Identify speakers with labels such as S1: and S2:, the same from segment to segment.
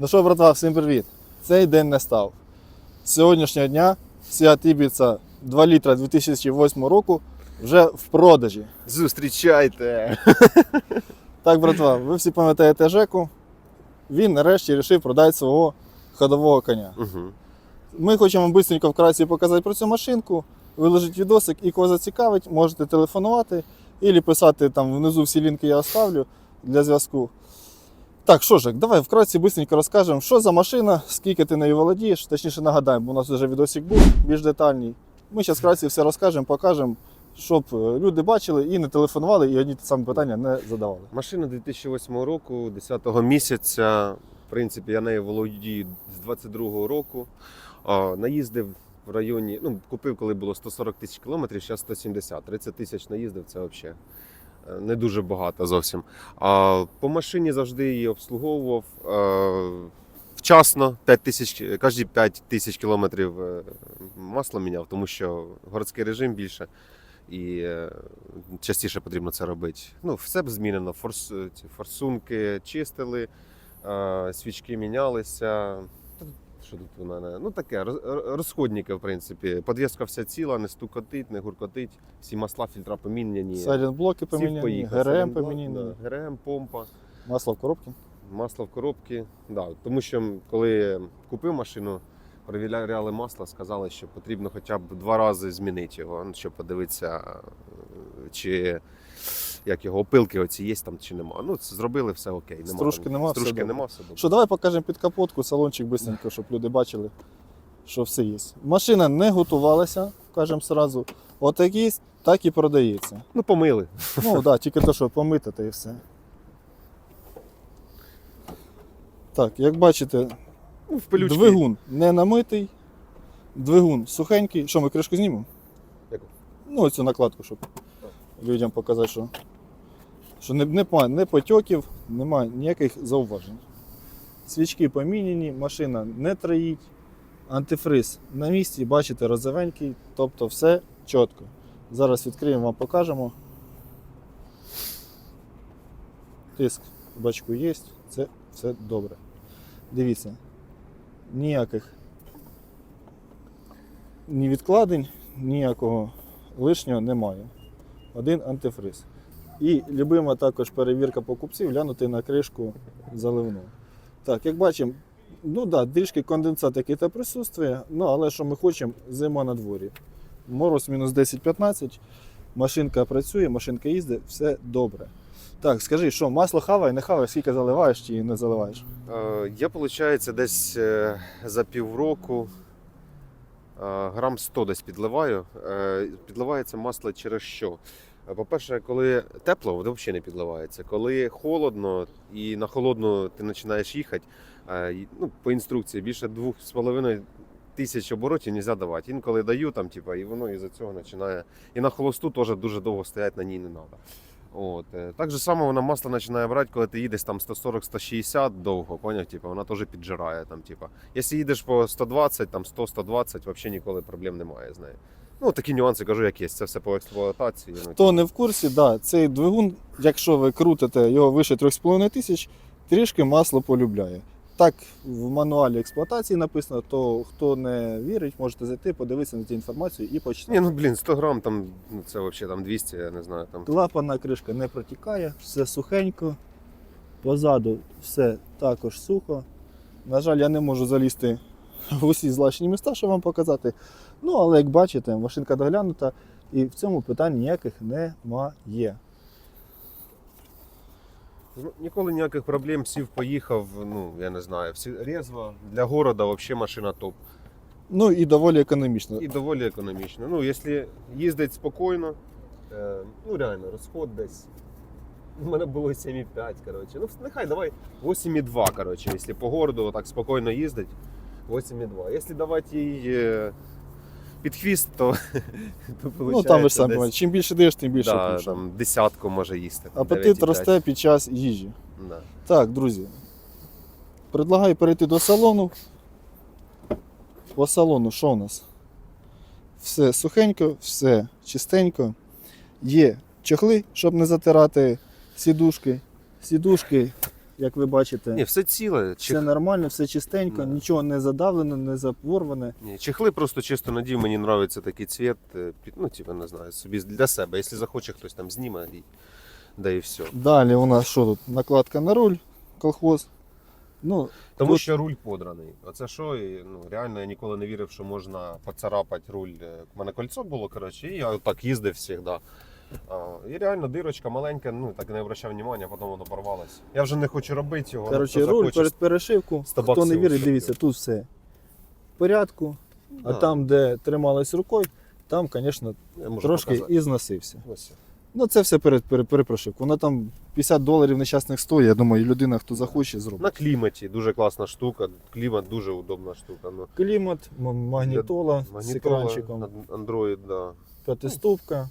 S1: Ну що, братва, всім привіт! Цей день не став. З сьогоднішнього дня Seat Ibiza 2 літра 2008 року вже в продажі.
S2: Зустрічайте!
S1: Так, братва, ви всі пам'ятаєте Жеку. Він нарешті вирішив продати свого ходового коня.
S2: Угу.
S1: Ми хочемо швидко вкратце показати про цю машинку, виложити відосик і кого зацікавить, можете телефонувати або писати там внизу всі лінки я оставлю для зв'язку. Так, що ж, давай вкратце швидко розкажемо, що за машина, скільки ти нею володієш, точніше нагадаємо, бо у нас вже відосик був більш детальний. Ми зараз вкратце все розкажемо, покажемо, щоб е, люди бачили і не телефонували, і одні ті самі питання не задавали.
S2: Машина 2008 року, 10 місяця. В принципі, я нею володію з 22-го року. Наїздив в районі, ну, купив, коли було 140 тисяч кілометрів, зараз 170. 30 тисяч наїздив, це взагалі не дуже багато зовсім. А, по машині завжди її обслуговував. Вчасно, 5 тисяч, кожні 5 тисяч кілометрів е, масло міняв, тому що городський режим більше і е, частіше потрібно це робити. Ну, все б змінено. Форс, ці форсунки чистили, е, свічки мінялися. Що тут у мене? Ну таке, роз- розходники, в принципі. Подвіска вся ціла, не стукотить, не гуркотить. Всі масла, фільтра поміняні.
S1: Сайлент-блоки поміняні. ГРМ поміняні,
S2: да, ГРМ, помпа,
S1: масло в коробці.
S2: масло в коробці. Да, тому що коли купив машину, перевіряли масло, сказали, що потрібно хоча б два рази змінити його, ну, щоб подивитися, е, чи як його опилки оці є там чи нема. Ну, це зробили все окей. Нема
S1: Стружки
S2: там-
S1: нема,
S2: Стружки
S1: добре.
S2: нема, все добре.
S1: Що, давай покажемо під капотку, салончик быстренько, щоб люди бачили, що все є. Машина не готувалася, кажемо сразу. От як є, так і продається.
S2: Ну, помили.
S1: Ну так, да, тільки то, що помити, та і все. Так, як бачите,
S2: Ну, в
S1: двигун не намитий, двигун сухенький. Що, ми кришку знімемо?
S2: Яку?
S1: Ну, оцю накладку, щоб людям показати, що, що немає не потьоків, немає ніяких зауважень. Свічки поміняні, машина не троїть, антифриз на місці, бачите, розовенький, тобто все чітко. Зараз відкриємо, вам покажемо. Тиск бачку є, це все добре. Дивіться, ніяких ні відкладень, ніякого лишнього немає. Один антифриз. І любима також перевірка покупців глянути на кришку заливну. Так, як бачимо, ну да, трішки конденсат який то присутствує, ну але що ми хочемо, зима на дворі. Мороз мінус 10-15, машинка працює, машинка їздить, все добре. Так, скажи, що масло хаває, не хаває, скільки заливаєш чи не заливаєш?
S2: Е, Я, виходить, десь е, за півроку е, грам 100 десь підливаю. Підливається масло через що? Е, По-перше, коли тепло, воно взагалі не підливається. Коли холодно і на холодну ти починаєш їхати, е, ну, по інструкції більше 2,5 тисяч оборотів не можна давати. Інколи даю, там, типу, і воно із-за цього починає. І на холосту теж дуже довго стояти на ній не треба. От. е, Так же само вона масло починає брати, коли ти їдеш там 140-160 довго, поняв? Типу, вона теж піджирає. Там, типу. Якщо їдеш по 120, там 100-120, взагалі ніколи проблем немає з нею. Ну, такі нюанси кажу, як є. Це все по експлуатації. Ну,
S1: Хто не в курсі, да, цей двигун, якщо ви крутите його вище 3,5 тисяч, трішки масло полюбляє. Так в мануалі експлуатації написано, то хто не вірить, можете зайти, подивитися на цю інформацію і почитати.
S2: Ні, ну блін, 100 грам, там, ну, це взагалі там 200, я не знаю. Там.
S1: Клапана кришка не протікає, все сухенько. Позаду все також сухо. На жаль, я не можу залізти в усі злачні міста, щоб вам показати. Ну, але як бачите, машинка доглянута і в цьому питань ніяких немає.
S2: Ну, Ніколи ніяких проблем, сів, поїхав, ну, я не знаю, всі резво. Для города взагалі машина топ.
S1: Ну і доволі економічно.
S2: І доволі економічно. Ну, якщо їздить спокійно, е, ну реально, розход десь. У мене було 7,5, коротше. Ну, нехай давай 8,2, коротше, якщо по городу так спокійно їздить, 8,2. Якщо давати їй під хвіст, то, то
S1: Ну там ви ж самі
S2: десь,
S1: чим більше даєш, тим більше
S2: да, там, десятку може їсти.
S1: Апетит росте під час їжі.
S2: Да.
S1: Так, друзі. Предлагаю перейти до салону. По салону що у нас? Все сухенько, все чистенько. Є чохли, щоб не затирати сідушки. Сідушки як ви бачите,
S2: Ні, все ціле.
S1: все нормально, все чистенько,
S2: Да.
S1: нічого не задавлено, не запорване.
S2: Ні, чехли просто чисто надів, мені подобається такий цвіт. е, Ну, типу, не знаю, собі для себе. Якщо захоче, хтось там зніме, і... да і все.
S1: Далі у нас що тут? Накладка на руль, колхоз. Ну,
S2: Тому
S1: Тут-
S2: що руль подраний. Оце що, і, ну, реально я ніколи не вірив, що можна поцарапати руль. Е, У мене кольцо було, коротше, і я так їздив завжди. А, і реально дирочка маленька, ну так не обращав а потім воно порвалося. Я вже не хочу робити його.
S1: коротше, руль
S2: захоче,
S1: перед перешивку. Хто не вірить, дивіться, тут все в порядку. А
S2: Да.
S1: там, де трималась рукою, там, звісно, трошки
S2: показати.
S1: і зносився.
S2: Ось.
S1: Ну, це все перед, перед. Воно там 50 доларів нещасних стоїть. Я думаю, людина, хто захоче, зробить.
S2: На кліматі дуже класна штука. Клімат дуже удобна штука. Ну,
S1: Клімат, м- магнітола, з екранчиком,
S2: Android, да.
S1: п'ятиступка.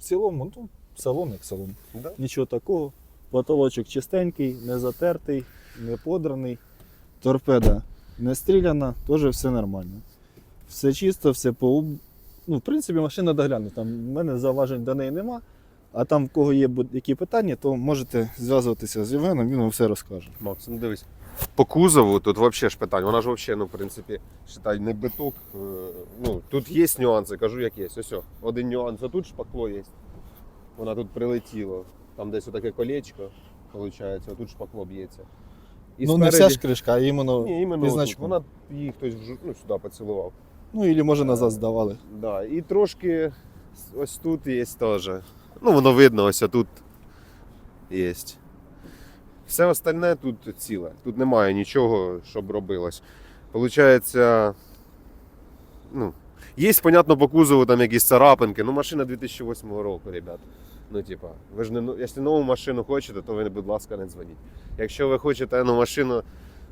S1: В цілому, ну, салон як салон.
S2: Да?
S1: Нічого такого. Потолочок чистенький, не затертий, не подраний. Торпеда не стріляна, теж все нормально. Все чисто, все по. Ну, в принципі, машина доглянута. Там в мене зауважень до неї нема. А там, в кого є будь-які питання, то можете зв'язуватися з Євгеном, він вам все розкаже.
S2: Макс, ну дивись. По кузову тут взагалі ж питань. Вона ж взагалі, ну, в принципі, считай, не биток. е, Ну, тут є нюанси, кажу, як є. Ось, один нюанс, а тут шпакло є. Вона тут прилетіло. Там десь отаке колечко, виходить, а тут шпакло б'ється. І
S1: ну, не вся ж кришка, а іменно.
S2: Ні, іменно отут. Вона її хтось ну, сюди поцілував.
S1: Ну, і може назад здавали.
S2: Да. І трошки ось тут є теж. Ну, воно видно, ось тут є. Все остальне тут ціле. Тут немає нічого, щоб робилось. Получається, ну, є, понятно, по кузову там якісь царапинки. Ну, машина 2008 року, ребят. Ну, типа, ви ж не ну, якщо нову машину хочете, то ви, будь ласка, не дзвоніть. Якщо ви хочете ну, машину,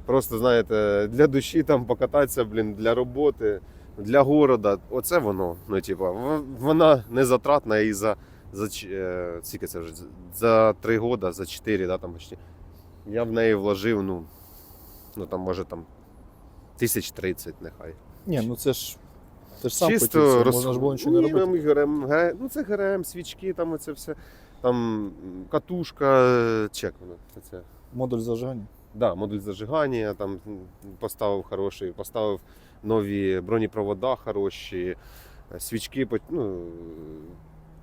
S2: просто знаєте, для душі там покататися, блін, для роботи, для города, оце воно. Ну, типа, вона не затратна і за, за е, скільки це вже за 3 роки, за 4, да, там почти. Я в неї вложив, ну, ну там, може там тисяч тридцять, нехай.
S1: Ні, ну це ж. Ти ж сам
S2: Чисто
S1: хотів,
S2: роз...
S1: можна ж було нічого не
S2: Ні,
S1: робити.
S2: там і ГРМ, Г- ну це ГРМ, свічки, там оце все. Там катушка, е, чек воно. Це.
S1: Модуль зажигання.
S2: Да, модуль зажигання, там м, поставив хороший, поставив нові бронепровода хороші, е, свічки, по- ну,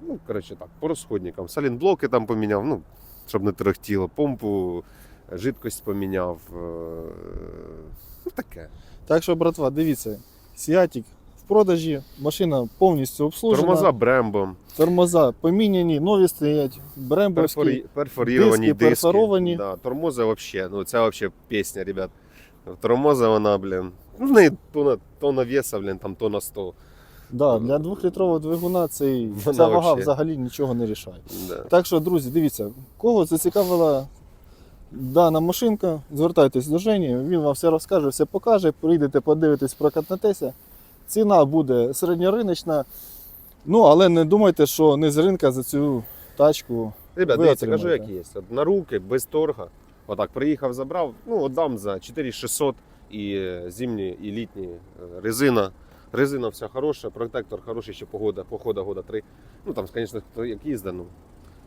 S2: ну коротше так, по розходникам. Салінблоки там поміняв, ну, щоб не трохтіло, помпу, жидкость поміняв. е, Ну, таке.
S1: Так що, братва, дивіться, Сіатік в продажі, машина повністю обслужена.
S2: Тормоза брембом.
S1: Тормоза поміняні, нові стоять, брембовські.
S2: Перфорі... Перфоріровані
S1: диски
S2: диски.
S1: перфоровані.
S2: Да, тормоза вообще, ну це вообще пісня, ребят. Тормоза вона, блін. Ну, в неї тона, тона веса, блін, там тона 100.
S1: Да, для двохлітрового двигуна цей, ця вага взагалі нічого не рішає.
S2: Да.
S1: Так що, друзі, дивіться, кого зацікавила дана машинка, звертайтесь до Жені, він вам все розкаже, все покаже, прийдете, подивитесь, прокатнетеся. Ціна буде середньориночна. Ну, але не думайте, що не з ринка за цю тачку.
S2: Ребят, дивіться, кажу, як є. От на руки, без торга. Отак, приїхав, забрав, ну, отдам за 4600 і е, зимні, і літні е, резина. Резина вся хороша, протектор хороший, ще погода, похода года 3. Ну там, звісно, хто як їздить, ну,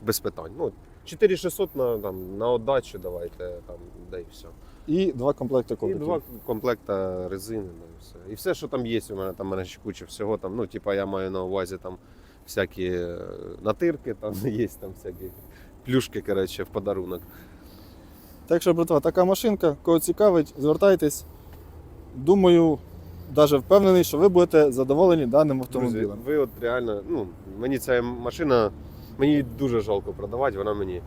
S2: без питань. Ну, 4600 на, там, на отдачу давайте, там, да і все.
S1: І два комплекти
S2: І два комплекта резини, да, і все. І все, що там є, у мене там у мене ще куча всього. Там, ну, типа, я маю на увазі там всякі е, натирки, там є там всякі плюшки, коротше, в подарунок.
S1: Так що, братва, така машинка, кого цікавить, звертайтесь. Думаю, навіть впевнений, що ви будете задоволені даним
S2: Друзі,
S1: автомобілем.
S2: ви от реально, ну, мені ця машина, мені її дуже жалко продавати, вона мені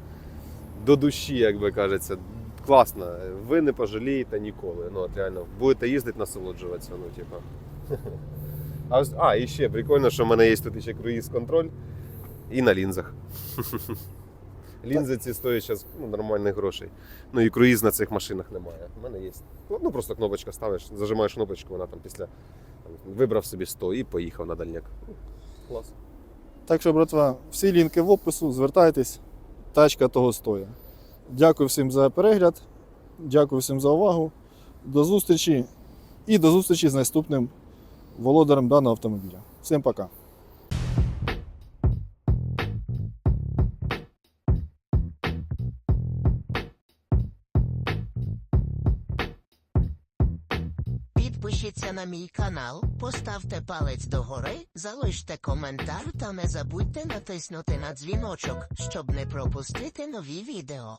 S2: до душі, як би кажеться, класна. Ви не пожалієте ніколи. Ну, от реально, будете їздити, насолоджуватися. Ну, типа. А, а, і ще прикольно, що в мене є тут ще круїз-контроль і на лінзах. Лінзи ці стоять зараз ну, нормальних грошей. Ну і круїз на цих машинах немає. У мене є. Ну просто кнопочка ставиш, зажимаєш кнопочку, вона там після там, вибрав собі 100 і поїхав на дальняк. Клас.
S1: Так що, братва, всі лінки в опису, звертайтесь, тачка того стоїть. Дякую всім за перегляд, дякую всім за увагу. До зустрічі і до зустрічі з наступним володарем даного автомобіля. Всім пока.
S3: Підпишіться на мій канал, поставте палець догори, залиште коментар та не забудьте натиснути на дзвіночок, щоб не пропустити нові відео.